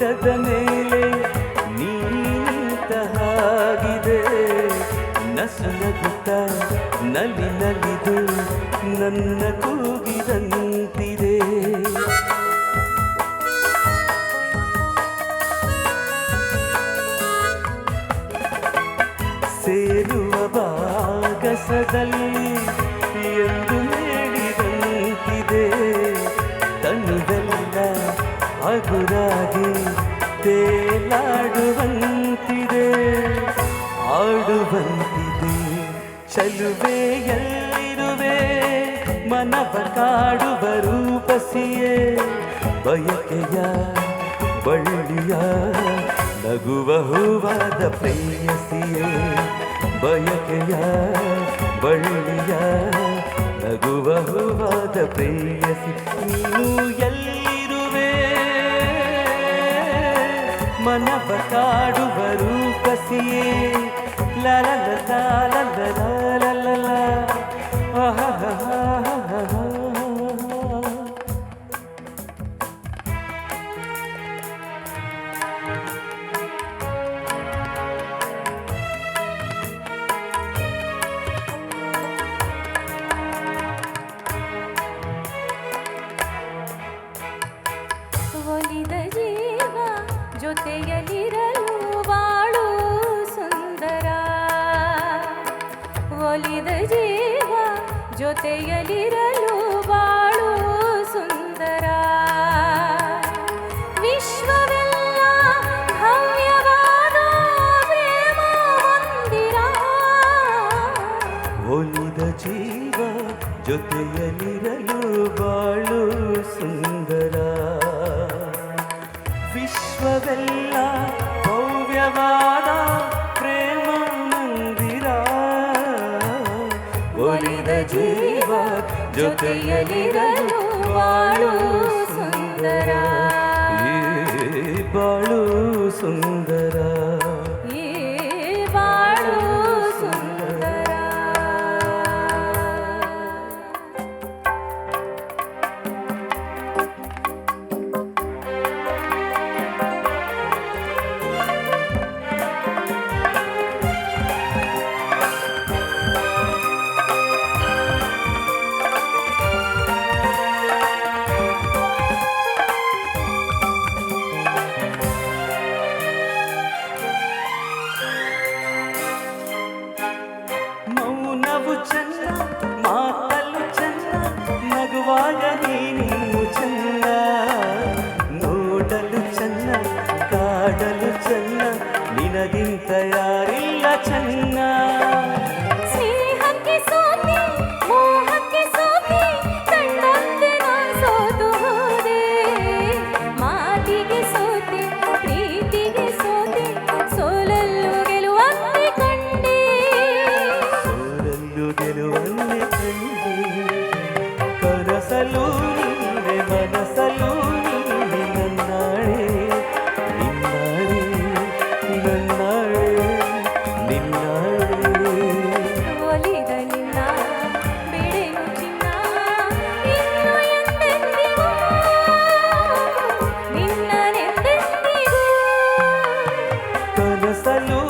ಮೋಡದ ಮೇಲೆ ನೀನಿಂತ ಹಾಗಿದೆ ನಸುನಗುತ್ತ ನಲಿ ನಲಿದು ನನ್ನ ಕೂಗಿದಂತಿದೆ. ಸೇರುವ ಬಾಗಸದಲ್ಲಿ ಎಂದು ನೀಡಿದಂತಿದೆ. ತನುವೆಲ್ಲ ಹಗುರಾಗಿ ತೇಲಾಡುವಂತಿದೆ ಆಡುವಂತಿದೆ. ಚಲುವೆಯಲ್ಲಿರುವೆ, ಮನವ ಕಾಡುವ ರೂಪಸಿಯೇ. ಬಯಕೆಯ ಬಳ್ಳಿಯ ನಗುವ ಹೂವಾದ ಪ್ರೇಯಸಿಯೇ. ಬಯಕೆಯ ಬಳ್ಳಿಯ ನಗುವ ಹೂವಾದ ಪ್ರೇಯಸಿ, ನೀನು ಎಲ್ಲಿರುವೆ ಮನವ ಕಾಡುವ ರೂಪಸಿಯೇ ಲಲ ಲಲ ಲಲ ಲಲ ಜೊತೆಯಲಿರಲು ಬಾಳು ಸುಂದರ. ವಿಶ್ವವೆಲ್ಲ ಭವ್ಯವಾದ ಪ್ರೇಮ ಮಂದಿರ. ಒಲಿದ ಜೀವ ಜೊತೆಯಲ್ಲಿರಲು ಬಾಳು ಸುಂದರ. ಒಲಿದ ಜೀವ ಜೊತೆಯಲ್ಲಿರಲು ಬಾಳು ಸುಂದರ. ಬಾಳು ಸುಂದರ. ನಿನಗಿಂತ ಯಾರಿಲ್ಲ ಚೆನ್ನ Hallelujah.